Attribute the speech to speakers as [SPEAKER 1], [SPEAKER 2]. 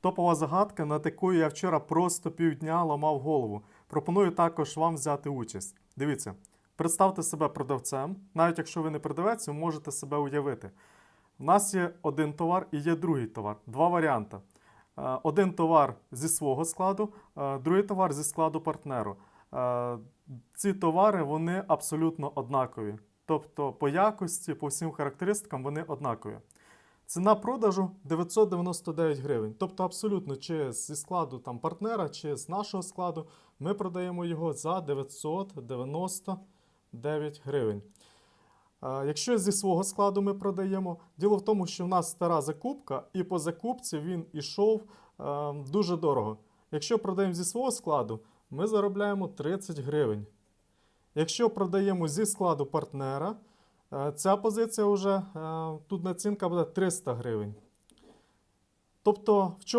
[SPEAKER 1] Топова загадка, над якою я вчора просто півдня ламав голову. Пропоную також вам взяти участь. Дивіться, представте себе продавцем. Навіть якщо ви не продавець, ви можете себе уявити. У нас є один товар і є другий товар. Два варіанти. Е, Один товар зі свого складу, е, другий товар зі складу партнеру. Е, Ці товари вони абсолютно однакові. Тобто по якості, по всім характеристикам вони однакові. Ціна продажу 999 гривень. Тобто, абсолютно, чи зі складу там, партнера, чи з нашого складу, ми продаємо його за 999 гривень. Якщо зі свого складу ми продаємо, діло в тому, що в нас стара закупка, і по закупці він ішов дуже дорого. Якщо продаємо зі свого складу, ми заробляємо 30 гривень. Якщо продаємо зі складу партнера, ця позиція вже е, тут націнка буде 300 гривень. Тобто, в чому